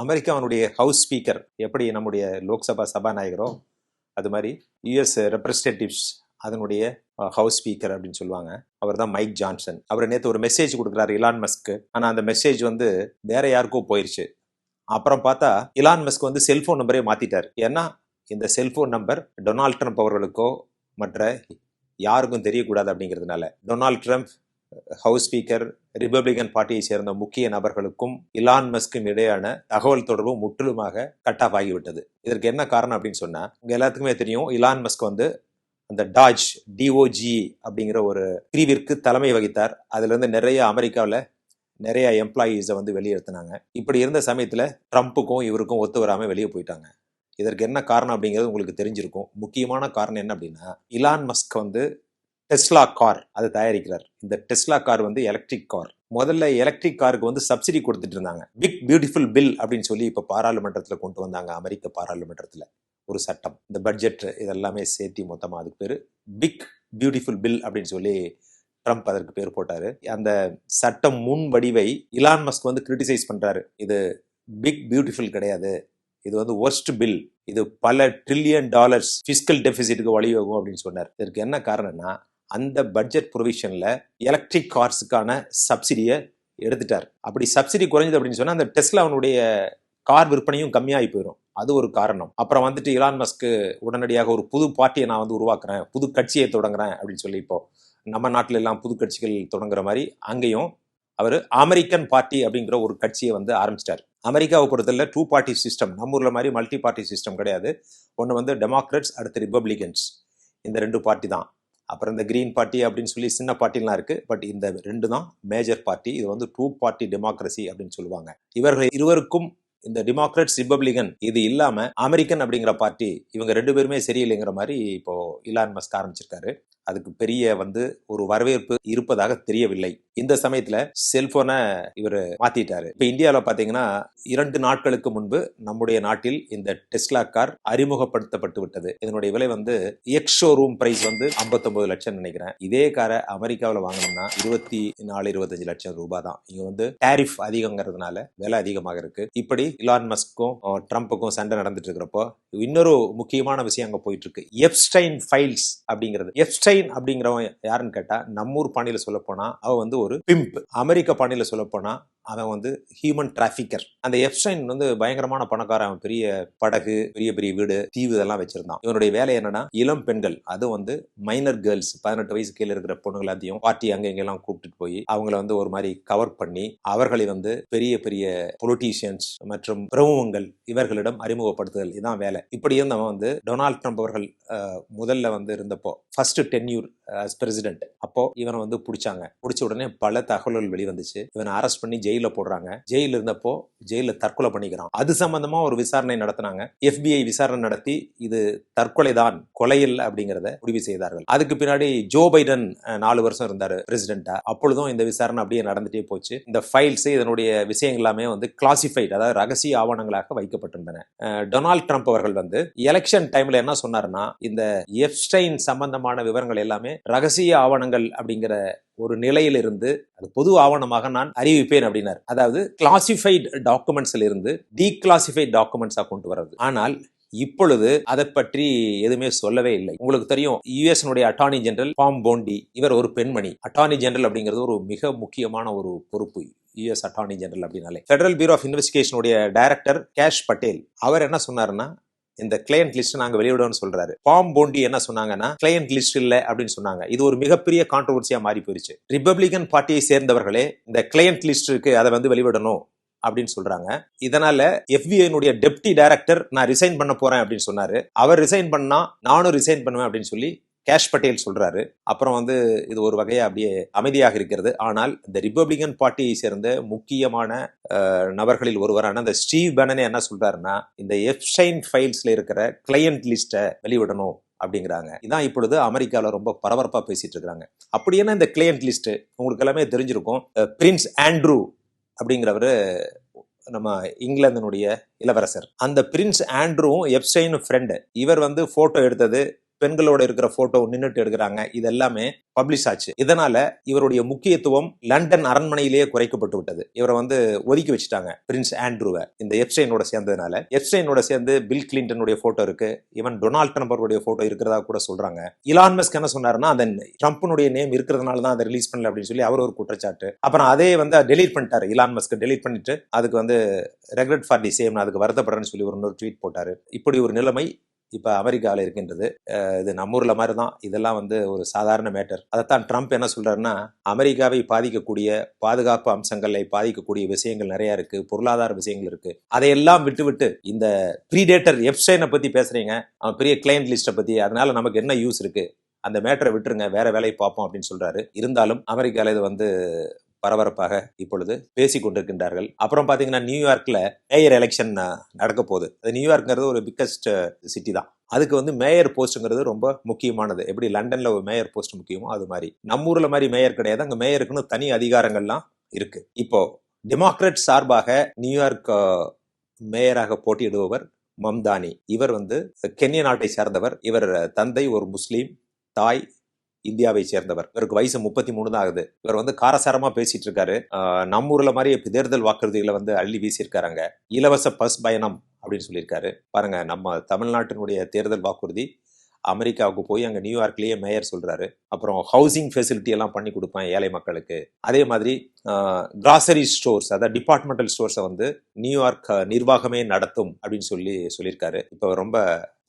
அமெரிக்காவுடைய house speaker எப்படி நம்முடைய லோக்சபா சபாநாயகரோ அது மாதிரி யுஎஸ் ரெப்ரஸன்டேட்டிவ்ஸ் அதனுடைய ஹவுஸ் ஸ்பீக்கர் அப்படின்னு சொல்லுவாங்க. அவர் தான் மைக் ஜான்சன். அவர் நேற்று ஒரு மெசேஜ் கொடுக்குறாரு இலான் மஸ்க்கு ஆனால் அந்த மெசேஜ் வந்து வேற யாருக்கோ போயிருச்சு. அப்புறம் பார்த்தா இலான் மஸ்க் வந்து செல்போன் நம்பரே மாத்திட்டார். ஏன்னா இந்த செல்போன் நம்பர் டொனால்ட் ட்ரம்ப் அவர்களுக்கோ மற்ற யாருக்கும் தெரியக்கூடாது அப்படிங்கிறதுனால. Donald Trump house speaker Republican பார்ட்டியை சேர்ந்த முக்கிய நபர்களுக்கும் இலான் மஸ்க்கும் இடையான தகவல் தொடர்பு முற்றிலுமாக கட் ஆஃப் ஆகிவிட்டது. இதற்கு என்ன காரணம் அப்படின்னு சொன்னா உங்க எல்லாத்துக்குமே தெரியும் இலான் மஸ்க் வந்து அந்த டாஜ் டிஓஜி அப்படிங்கிற ஒரு பிரிவிற்கு தலைமை வகித்தார். அதுல இருந்து நிறைய அமெரிக்காவில் நிறைய எம்ப்ளாயீஸை வந்து வெளியேறுத்தினாங்க இப்படி இருந்த சமயத்தில் ட்ரம்ப்புக்கும் இவருக்கும் ஒத்து வராமல் வெளியே போயிட்டாங்க. இதற்கு என்ன காரணம் அப்படிங்கிறது உங்களுக்கு தெரிஞ்சிருக்கும். முக்கியமான காரணம் என்ன அப்படின்னா இலான் மஸ்க் வந்து டெஸ்லா கார் அதை தயாரிக்கிறார். இந்த டெஸ்லா கார் வந்து எலக்ட்ரிக் கார் முதல்ல எலக்ட்ரிக் காருக்கு வந்து சப்சிடி கொடுத்துட்டு இருந்தாங்க. பிக் பியூட்டிஃபுல் பில் அப்படின்னு சொல்லி இப்போ பாராளுமன்றத்தில் கொண்டு வந்தாங்க. அமெரிக்க பாராளுமன்றத்தில் ஒரு சட்டம். இந்த பட்ஜெட் இதெல்லாமே சேர்த்தி மொத்தமாக அதுக்கு பேர் பிக் பியூட்டிஃபுல் பில் அப்படின்னு சொல்லி ட்ரம்ப் அதற்கு பேர் போட்டார். அந்த சட்டம் முன் வடிவை இலான் மஸ்க் வந்து கிரிட்டிசைஸ் பண்ணுறாரு இது பிக் பியூட்டிஃபுல் கிடையாது. இது வந்து ஒர்ஸ்ட் பில் இது பல ட்ரில்லியன் டாலர்ஸ் ஃபிஸ்கல் டெபிசிட்டுக்கு வழிவகும் அப்படின்னு சொன்னார். இதற்கு என்ன காரணம்னா அந்த பட்ஜெட் ப்ரொவிஷனில் எலக்ட்ரிக் கார்ஸுக்கான சப்சிடியை எடுத்துட்டார். அப்படி சப்சிடி குறைஞ்சது அப்படின்னு சொன்னால் அந்த டெஸ்லாவுடைய கார் விற்பனையும் கம்மியாகி போயிடும் அது ஒரு காரணம். அப்புறம் வந்துட்டு இலான் மஸ்க்கு உடனடியாக ஒரு புது பார்ட்டியை நான் வந்து உருவாக்குறேன் புது கட்சியை தொடங்குறேன் அப்படின்னு சொல்லி இப்போ நம்ம நாட்டில எல்லாம் புது கட்சிகள் தொடங்குற மாதிரி அங்கேயும் அவர் அமெரிக்கன் பார்ட்டி அப்படிங்கிற ஒரு கட்சியை வந்து ஆரம்பிச்சிட்டார். அமெரிக்காவை பொறுத்தல டூ பார்ட்டி சிஸ்டம் நம்ம ஊரில் மாதிரி மல்டி பார்ட்டி சிஸ்டம் கிடையாது. ஒன்று வந்து டெமோக்ராட்ஸ் அடுத்து ரிப்பப்ளிகன்ஸ் இந்த ரெண்டு பார்ட்டி தான். அப்புறம் இந்த கிரீன் பார்ட்டி அப்படின்னு சொல்லி சின்ன பார்ட்டிலாம் இருக்கு. பட் இந்த ரெண்டு தான் மேஜர் பார்ட்டி இது வந்து டூ பார்ட்டி டெமோக்ரஸி அப்படின்னு சொல்லுவாங்க. இவர்கள் இருவருக்கும் இந்த டெமோக்ராட்ஸ் ரிப்பப்ளிகன் இது இல்லாம அமெரிக்கன் அப்படிங்கிற பார்ட்டி இவங்க ரெண்டு பேருமே சரியில்லைங்கிற மாதிரி இப்போ இலான் மஸ்க் ஆரம்பிச்சிருக்காரு. அதுக்கு பெரிய வந்து ஒரு வரவேற்பு இருப்பதாக தெரியவில்லை. இந்த சமயத்துல செல்போனை இவர் மாத்திட்டாரு. இப்ப இந்தியாவில் பாத்தீங்கன்னா இரண்டு நாட்களுக்கு முன்பு நம்முடைய நாட்டில் இந்த டெஸ்லா கார் அறிமுகப்படுத்தப்பட்டு விட்டது. இதனுடைய விலை வந்து எக்ஸ் ஷோரூம் பிரைஸ் வந்து 59 லட்சம் நினைக்கிறேன். இதே காரை அமெரிக்காவில் வாங்கணும்னா இருபத்தி நாலு இருபத்தஞ்சு லட்சம் ரூபாய் தான். இங்க வந்து டேரிஃப் அதிகங்கிறதுனால விலை அதிகமாக இருக்கு. இப்படி இலான் மஸ்க்கும் ட்ரம்ப்புக்கும் சண்டை நடந்துட்டு இருக்கிறப்போ இன்னொரு முக்கியமான விஷயம் அங்க போயிட்டு இருக்கு. எப்ஸ்டைன் ஃபைல்ஸ் அப்படிங்கிறது. எப்ஸ்டைன் அப்படிங்கிறவன் யாருன்னு கேட்டா நம்மூர் பாணியில சொல்ல போனா வந்து ஒரு பிம்ப் அமெரிக்க பாணியில சொல்ல போனா அவன் வந்து ஹியூமன் டிராஃபிக்கர் அந்த எப்ஸ்டைன் வந்து பயங்கரமான பணக்காரன். அவன் பெரிய படகு பெரிய பெரிய வீடு தீவு இதெல்லாம் வச்சிருந்தான். இவனுடைய வேலை என்னன்னா இளம் பெண்கள் அதுவும் வந்து மைனர் கேர்ள்ஸ் பதினெட்டு வயசு கீழே இருக்கிற பொண்ணுகள் எல்லாத்தையும் பார்ட்டி அங்கே இங்கெல்லாம் கூப்பிட்டு போய் அவங்கள வந்து ஒரு மாதிரி கவர் பண்ணி அவர்களை வந்து பெரிய பெரிய பொலிட்டீஷியன்ஸ் மற்றும் பிரமுகங்கள் இவர்களிடம் அறிமுகப்படுத்துதல். இதான் வேலை. இப்படி இருந்தவன் வந்து டொனால்ட் ட்ரம்ப் அவர்கள் முதல்ல வந்து இருந்தப்போ ஃபர்ஸ்ட் டென்யூர் பிரசிடென்ட் அப்போ இவனை வந்து பிடிச்சாங்க. பிடிச்ச உடனே பல தகவல்கள் வெளிவந்துச்சு. இவனை அரெஸ்ட் பண்ணி ஜெயில் போடுறாங்க. ஜெயில இருந்தப்போ ஜெயில தற்கொலை பண்ணிக்கிறான். அது சம்பந்தமா ஒரு விசாரணை நடத்தினாங்க. எஃபிஐ விசாரணை நடத்தி இது தற்கொலை தான் கொலையில் அப்படிங்கிறத முடிவு செய்தார்கள். அதுக்கு பின்னாடி ஜோ பைடன் நாலு வருஷம் இருந்தாரு பிரசிடென்டா அப்பொழுதும் இந்த விசாரணை அப்படியே நடந்துட்டே போச்சு. இந்த ஃபைல்ஸ் இதனுடைய விஷயங்கள் எல்லாமே வந்து கிளாசிஃபைட் அதாவது ரகசிய ஆவணங்களாக வைக்கப்பட்டிருந்தன. டொனால்ட் ட்ரம்ப் அவர்கள் வந்து எலெக்ஷன் டைம்ல என்ன சொன்னார்னா இந்த எஃப்ஸ்டைன் சம்பந்தமான விவரங்கள் எல்லாமே ரகசிய ஆவணங்கள் அப்படிங்கிற ஒரு நிலையிலிருந்து இருந்து அது பொது ஆவணமாக நான் அறிவிப்பேன் அப்படின்னார். அதாவது கிளாசிஃபைட் டாக்குமெண்ட்ஸ்ல இருந்து டீக்ளாசிஃபைட் டாக்குமெண்ட்ஸா கொண்டு வர்றது. ஆனால் இப்பொழுது அதை பற்றி எதுவுமே சொல்லவே இல்லை. உங்களுக்கு தெரியும் US attorney general Pam Bondi இவர் ஒரு பெண்மணி. அட்டார்னி ஜெனரல் அப்படிங்கிறது ஒரு மிக முக்கியமான ஒரு பொறுப்பு யுஎஸ் அட்டார்னி ஜெனரல் அப்படின்னாலே. ஃபெடரல் பியூரோ ஆஃப் இன்வெஸ்டிகேஷனுடைய டைரக்டர் கேஷ் பட்டேல் அவர் என்ன சொன்னாருன்னா இந்த கிளையண்ட் லிஸ்ட் நாங்க வெளியிடுவோம்னு சொல்றாரு. பாம் போண்டி என்ன சொன்னாங்கன்னா கிளையண்ட் லிஸ்ட் இல்ல அப்படின்னு சொன்னாங்க. இது ஒரு மிகப்பெரிய கான்ட்ரவர்சியா மாறி போயிருச்சு ரிபப்ளிகன் பார்ட்டியை சேர்ந்தவர்களே இந்த கிளையண்ட் லிஸ்ட் இருக்கு அதை வந்து வெளிவிடணும் அப்படின்னு சொல்றாங்க. இதனால எஃபிஐனுடைய டெப்டி டைரக்டர் நான் ரிசைன் பண்ண போறேன் அப்படின்னு சொன்னாரு. அவர் ரிசைன் பண்ணா நானும் ரிசைன் பண்ணுவேன் அப்படின்னு சொல்லி கேஷ் பட்டேல் சொல்றாரு. அப்புறம் வந்து இது ஒரு வகையா அப்படியே அமைதியாக இருக்கிறது. ஆனால் இந்த ரிப்பப்ளிகன் பார்ட்டியை சேர்ந்த முக்கியமான நபர்களில் ஒருவரான இந்த ஸ்டீவ் பேனனே என்ன சொல்றாருன்னா இந்த எஃப்ஷைன் ஃபைல்ஸ்ல இருக்கிற கிளையண்ட் லிஸ்ட்டை வெளிவிடணும் அப்படிங்கிறாங்க. இதான் இப்பொழுது அமெரிக்காவில் ரொம்ப பரபரப்பாக பேசிட்டு இருக்கிறாங்க அப்படி என்ன இந்த கிளையண்ட் லிஸ்ட் உங்களுக்கு எல்லாமே தெரிஞ்சிருக்கும். பிரின்ஸ் ஆண்ட்ரூ அப்படிங்கிறவர் நம்ம இங்கிலாந்தினுடைய இளவரசர். அந்த பிரின்ஸ் ஆண்ட்ரூவும் எப்சைன் ஃப்ரெண்டு. இவர் வந்து ஃபோட்டோ எடுத்தது பெண்களோட இருக்கிற போட்டோ நின்றுட்டு எடுக்கிறாங்க. இது எல்லாமே பப்ளிஷ் ஆச்சு. இதனால இவருடைய முக்கியத்துவம் லண்டன் அரண்மனையிலேயே குறைக்கப்பட்டு விட்டது. இவரை வந்து ஒதுக்கி வச்சுட்டாங்க பிரின்ஸ் ஆண்ட்ரூவை. இந்த எப்ஸ்டைனோட சேர்ந்ததுனால எப்ஸ்டைனோட சேர்ந்து பில் கிளின்டனுடைய போட்டோ இருக்கு. ஈவன் டொனால்ட் ட்ரம்ப் போட்டோ இருக்கிறதா கூட சொல்றாங்க. இலான் மஸ்க் என்ன சொன்னாருன்னா அந்த ட்ரம்ப்னுடைய நேம் இருக்கிறதுனால தான் அதை ரிலீஸ் பண்ணல அப்படின்னு சொல்லி அவர் ஒரு குற்றச்சாட்டு. அப்புறம் அதே வந்து டெலீட் பண்ணிட்டாரு. இலான் மஸ்க் டெலீட் பண்ணிட்டு அதுக்கு வந்து ரெக்ரெட் ஃபார் தி சேம் அதுக்கு வருத்தப்படுறேன்னு சொல்லி ஒரு இன்னொரு ட்வீட் போட்டாரு. இப்படி ஒரு நிலைமை இப்போ அமெரிக்காவில் இருக்கின்றது. இது நம்ம ஊரில் மாதிரி தான் இதெல்லாம் வந்து ஒரு சாதாரண மேட்டர். அதைத்தான் ட்ரம்ப் என்ன சொல்கிறாருன்னா அமெரிக்காவை பாதிக்கக்கூடிய பாதுகாப்பு அம்சங்களை பாதிக்கக்கூடிய விஷயங்கள் நிறையா இருக்குது பொருளாதார விஷயங்கள் இருக்குது அதையெல்லாம் விட்டுவிட்டு இந்த ப்ரீடேட்டர் எப்சைனை பற்றி பேசுகிறீங்க அவன் பெரிய கிளைண்ட் லிஸ்ட்டை பற்றி அதனால நமக்கு என்ன யூஸ் இருக்குது அந்த மேட்டரை விட்டுருங்க. வேற வேலையை பார்ப்போம் அப்படின்னு சொல்றாரு. இருந்தாலும் அமெரிக்காவில் இது வந்து பரபரப்பாக இப்பொழுது பேசி கொண்டிருக்கின்றார்கள். அப்புறம் பாத்தீங்கன்னா நியூயார்க்ல மேயர் எலெக்ஷன் நடக்க போகுது. அது நியூயார்க்ங்கிறது ஒரு பிக்கஸ்ட் சிட்டி தான். அதுக்கு வந்து மேயர் போஸ்ட்ங்கிறது ரொம்ப முக்கியமானது. எப்படி லண்டன்ல ஒரு மேயர் போஸ்ட் முக்கியமோ அது மாதிரி. நம்ம ஊர்ல மாதிரி மேயர் கிடையாது. அங்க மேயருக்குன்னு தனி அதிகாரங்கள்லாம் இருக்கு. இப்போ டெமோக்ரட் சார்பாக நியூயார்க் மேயராக போட்டியிடுபவர் மம்தானி. இவர் வந்து கென்ய நாட்டை சேர்ந்தவர். இவர் தந்தை ஒரு முஸ்லீம் தாய் இந்தியாவை சேர்ந்தவர். இவருக்கு வயசு முப்பத்தி மூணு தான் ஆகுது இவர் வந்து காரசாரமா பேசிட்டு இருக்காரு ஆஹ் நம்ம ஊர்ல மாதிரி தேர்தல் வாக்குறுதிகளை வந்து அள்ளி வீசியிருக்காருங்க. இலவச பஸ் பயணம் அப்படின்னு சொல்லியிருக்காரு. பாருங்க நம்ம தமிழ்நாட்டினுடைய தேர்தல் வாக்குறுதி அமெரிக்காவுக்கு போய் அங்கே நியூயார்க்லேயே மேயர் சொல்கிறாரு அப்புறம் ஹவுசிங் ஃபெசிலிட்டி எல்லாம் பண்ணி கொடுப்பேன் ஏழை மக்களுக்கு. அதே மாதிரி கிராசரி ஸ்டோர்ஸ் அதாவது டிபார்ட்மெண்டல் ஸ்டோர்ஸை வந்து நியூயார்க் நிர்வாகமே நடத்தும் அப்படின்னு சொல்லி சொல்லியிருக்காரு. இப்போ ரொம்ப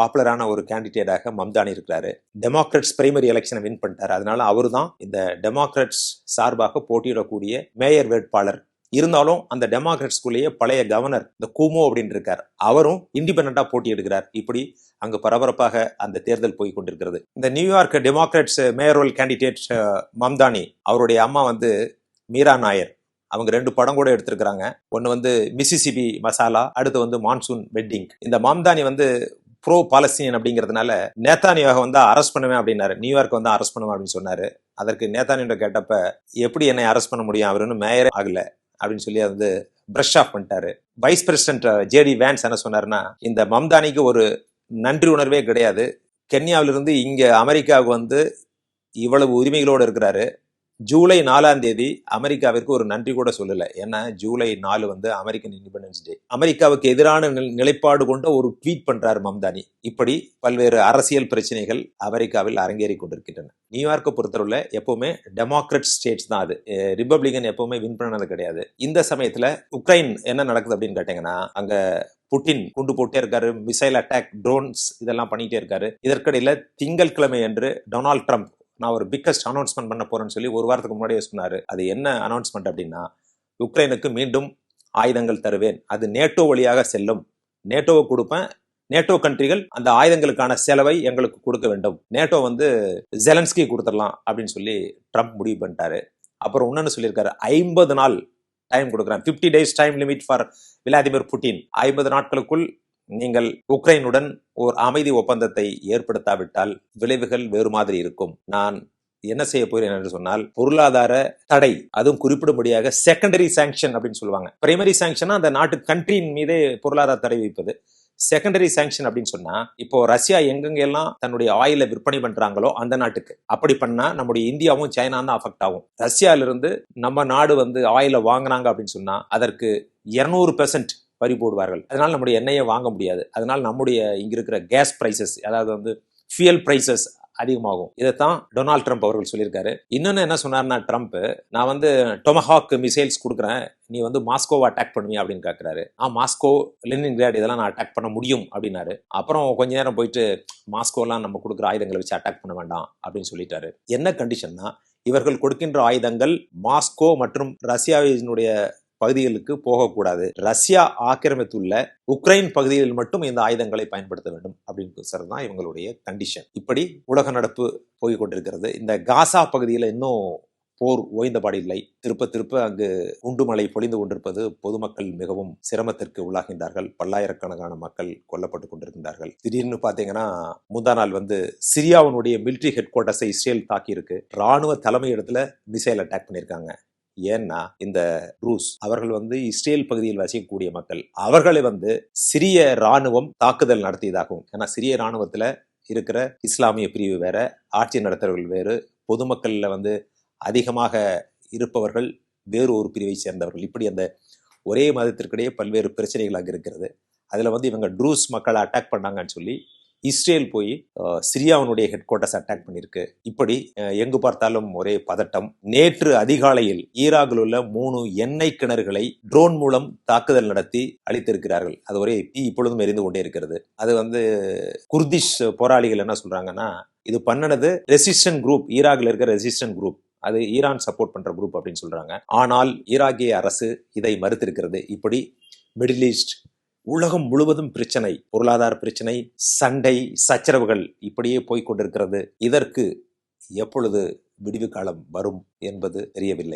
பாப்புலரான ஒரு கேண்டிடேட்டாக மம்தானி இருக்கிறாரு. டெமோக்ரட்ஸ் பிரைமரி எலெக்ஷனை வின் பண்ணிட்டாரு. அதனால அவர் தான் இந்த டெமோக்ரட்ஸ் சார்பாக போட்டியிடக்கூடிய மேயர் வேட்பாளர் இருந்தாலும் அந்த டெமோக்ராட்ஸ்குள்ளேயே பழைய கவர்னர் இந்த கூமோ அப்படின்னு இருக்கார். அவரும் இண்டிபெண்டா போட்டி எடுக்கிறார். இப்படி அங்கு பரபரப்பாக அந்த தேர்தல் போய் கொண்டிருக்கிறது. இந்த New York Democrats mayoral candidate Mamdani அவருடைய அம்மா வந்து மீரா நாயர். அவங்க ரெண்டு படம் கூட எடுத்திருக்கிறாங்க. ஒன்று வந்து மிசிசிபி மசாலா அடுத்து வந்து மான்சூன் வெட்டிங். இந்த மம்தானி வந்து ப்ரோ பாலஸ்தீனியன் அப்படிங்கிறதுனால நேதானியாக வந்து அரெஸ்ட் பண்ணுவேன் அப்படின்னாரு. நியூயார்க் வந்து அரெஸ்ட் பண்ணுவேன் அப்படின்னு சொன்னாரு. அதற்கு நேதானியோட கேட்டப்ப எப்படி என்னை அரெஸ்ட் பண்ண முடியும்? அவர் மேயரே ஆகல. அப்படின்னு சொல்லி வந்து பிரஷ் ஆஃப் பண்ணிட்டாரு. வைஸ் பிரசிடென்ட் ஜேடி வேன்ஸ் என்ன சொன்னார்னா இந்த மம்தானிக்கு ஒரு நன்றி உணர்வே கிடையாது. கென்யாவிலிருந்து இங்கே அமெரிக்காவுக்கு வந்து இவ்வளவு உரிமைகளோடு இருக்கிறாரு. ஜூலை நாலாம் தேதி அமெரிக்காவிற்கு ஒரு நன்றி கூட சொல்லல. ஏன்னா ஜூலை நாலு வந்து அமெரிக்கன் இண்டிபெண்டன்ஸ் டே அமெரிக்காவுக்கு எதிரான நில- நிலைப்பாடு கொண்ட ஒரு ட்வீட் பண்றாரு மம்தானி. இப்படி பல்வேறு அரசியல் பிரச்சனைகள் அமெரிக்காவில் அரங்கேறி கொண்டிருக்கின்றன. நியூயார்க்கை பொறுத்தவரை எப்பவுமே டெமோக்ரட் ஸ்டேட்ஸ் தான் அது. ரிப்பப்ளிகன் எப்பவுமே வின் பண்ணது கிடையாது. இந்த சமயத்துல உக்ரைன் என்ன நடக்குது அப்படின்னு கேட்டீங்கன்னா அங்க புட்டின் குண்டு போட்டே இருக்காரு மிசைல் அட்டாக் ட்ரோன்ஸ் இதெல்லாம் பண்ணிட்டே இருக்காரு. இதற்கிடையில திங்கட்கிழமை அன்று டொனால்ட் ட்ரம்ப் நான் ஒரு பிக்கஸ்ட் அனௌன்ஸ்மெண்ட் பண்ண போறேன்னு சொல்லி ஒரு வாரத்துக்கு முன்னாடியே சொன்னார். அது என்ன அனௌன்ஸ்மெண்ட் அப்படின்னா உக்ரைனுக்கு மீண்டும் ஆயுதங்கள் தருவேன். அது நேட்டோ வழியாக செல்லும். நேட்டோவை கொடுப்பேன். நேட்டோ கண்ட்ரிகள் அந்த ஆயுதங்களுக்கான செலவை எங்களுக்கு கொடுக்க வேண்டும். நேட்டோ வந்து ஜெலன்ஸ்கி கொடுத்துடலாம் அப்படின்னு சொல்லி ட்ரம்ப் முடிவு பண்ணிட்டாரு. அப்புறம் இன்னொன்னு சொல்லியிருக்காரு ஐம்பது நாள் டைம் கொடுக்குறேன். 50 days time limit for Vladimir Putin ஐம்பது நாட்களுக்குள் நீங்கள் உக்ரைனுடன் ஓர் அமைதி ஒப்பந்தத்தை ஏற்படுத்தாவிட்டால் விளைவுகள் வேறு மாதிரி இருக்கும். நான் என்ன செய்ய போகிறேன் என்று சொன்னால் பொருளாதார தடை அதுவும் குறிப்பிடும்படியாக செகண்டரி சாங்ஷன் அப்படின்னு சொல்லுவாங்க. பிரைமரி சாங்ஷனா அந்த நாட்டு கண்ட்ரியின் மீதே பொருளாதார தடை வைப்பது. செகண்டரி சாங்ஷன் அப்படின்னு சொன்னா இப்போ ரஷ்யா எங்கெங்கெல்லாம் தன்னுடைய ஆயில விற்பனை பண்றாங்களோ அந்த நாட்டுக்கு. அப்படி பண்ணா நம்முடைய இந்தியாவும் சைனா தான் அஃபெக்ட் ஆகும். ரஷ்யால இருந்து நம்ம நாடு வந்து ஆயில வாங்குனாங்க அப்படின்னு சொன்னா அதற்கு இருநூறு பெர்சன்ட் வரி போடுவார்கள் அதனால் நம்முடைய எண்ணெயை வாங்க முடியாது. அதனால் நம்முடைய இங்கே இருக்கிற கேஸ் ப்ரைசஸ் அதாவது வந்து ஃபியூயல் ப்ரைசஸ் அதிகமாகும். இதைத்தான் டொனால்ட் ட்ரம்ப் அவர்கள் சொல்லியிருக்காரு. இன்னொன்று என்ன சொன்னார்னா ட்ரம்ப் நான் வந்து டொமஹாக் மிசைல்ஸ் கொடுக்குறேன். நீ வந்து மாஸ்கோவை அட்டாக் பண்ணுவியா? அப்படின்னு கேட்குறாரு. ஆ மாஸ்கோ லெனின்கிராட் இதெல்லாம் நான் அட்டாக் பண்ண முடியும் அப்படின்னாரு. அப்புறம் கொஞ்ச நேரம் போயிட்டு மாஸ்கோலாம் நம்ம கொடுக்குற ஆயுதங்களை வச்சு அட்டாக் பண்ண வேண்டாம் அப்படின்னு சொல்லிட்டாரு. என்ன கண்டிஷன்னா இவர்கள் கொடுக்கின்ற ஆயுதங்கள் மாஸ்கோ மற்றும் ரஷ்யாவினுடைய பகுதிகளுக்கு போகக்கூடாது. ரஷ்யா ஆக்கிரமித்துள்ள உக்ரைன் பகுதிகளில் மட்டும் இந்த ஆயுதங்களை பயன்படுத்த வேண்டும் அப்படின்னு சார் தான் இவங்களுடைய கண்டிஷன் இப்படி உலக நடப்பு போய் கொண்டிருக்கிறது. இந்த காசா பகுதியில் இன்னும் போர் ஓய்ந்தபாடு இல்லை. திருப்ப திருப்ப அங்கு குண்டுமலை பொழிந்து கொண்டிருப்பது பொதுமக்கள் மிகவும் சிரமத்திற்கு உள்ளாகின்றார்கள். பல்லாயிரக்கணக்கான மக்கள் கொல்லப்பட்டு கொண்டிருக்கின்றார்கள். திடீர்னு பார்த்தீங்கன்னா முந்தா நாள் வந்து சிரியாவினுடைய மிலிட்ரி ஹெட் குவார்ட்டர்ஸை இஸ்ரேல் தாக்கியிருக்கு. ராணுவ தலைமையிடத்துல மிசைல் அட்டாக் பண்ணியிருக்காங்க. ஏன்னா இந்த ரூஸ் அவர்கள் வந்து இஸ்ரேல் பகுதியில் வசிக்கக்கூடிய மக்கள். அவர்களை வந்து சிரிய ராணுவம் தாக்குதல் நடத்தியதாகவும் ஏன்னா சிரிய ராணுவத்தில் இருக்கிற இஸ்லாமிய பிரிவு வேற ஆட்சி நடத்துறவர்கள் வேறு பொதுமக்களில் வந்து அதிகமாக இருப்பவர்கள் வேறு ஒரு பிரிவை சேர்ந்தவர்கள். இப்படி அந்த ஒரே மதத்திற்கிடையே பல்வேறு பிரச்சனைகளாக இருக்கிறது. அதில் வந்து இவங்க ட்ரூஸ் மக்களை அட்டாக் பண்ணாங்கன்னு சொல்லி இஸ்ரேல் போய் சிரியாவினுடைய ஹெட் குவார்ட்டர்ஸ் அட்டாக் பண்ணியிருக்கு இப்படி எங்கு பார்த்தாலும் ஒரே பதட்டம். நேற்று அதிகாலையில் ஈராக்கில் உள்ள மூணு எண்ணெய் கிணறுகளை ட்ரோன் மூலம் தாக்குதல் நடத்தி அழித்திருக்கிறார்கள். அது ஒரே தீ இப்பொழுதும் எரிந்து கொண்டே இருக்கிறது. அது வந்து குர்திஷ் போராளிகள் என்ன சொல்றாங்கன்னா இது பண்ணனது ரெசிஸ்டன்ட் குரூப் ஈராக்ல இருக்கிற ரெசிஸ்டன்ட் குரூப் அது ஈரான் சப்போர்ட் பண்ற குரூப் அப்படின்னு சொல்றாங்க. ஆனால் ஈராக்கிய அரசு இதை மறுத்திருக்கிறது. இப்படி மிடில் ஈஸ்ட் உலகம் முழுவதும் பிரச்சனை பொருளாதார பிரச்சனை சண்டை சச்சரவுகள் இப்படியே போய்க் கொண்டிருக்கிறது. இதற்கு எப்பொழுது விடிவு காலம் வரும் என்பது தெரியவில்லை.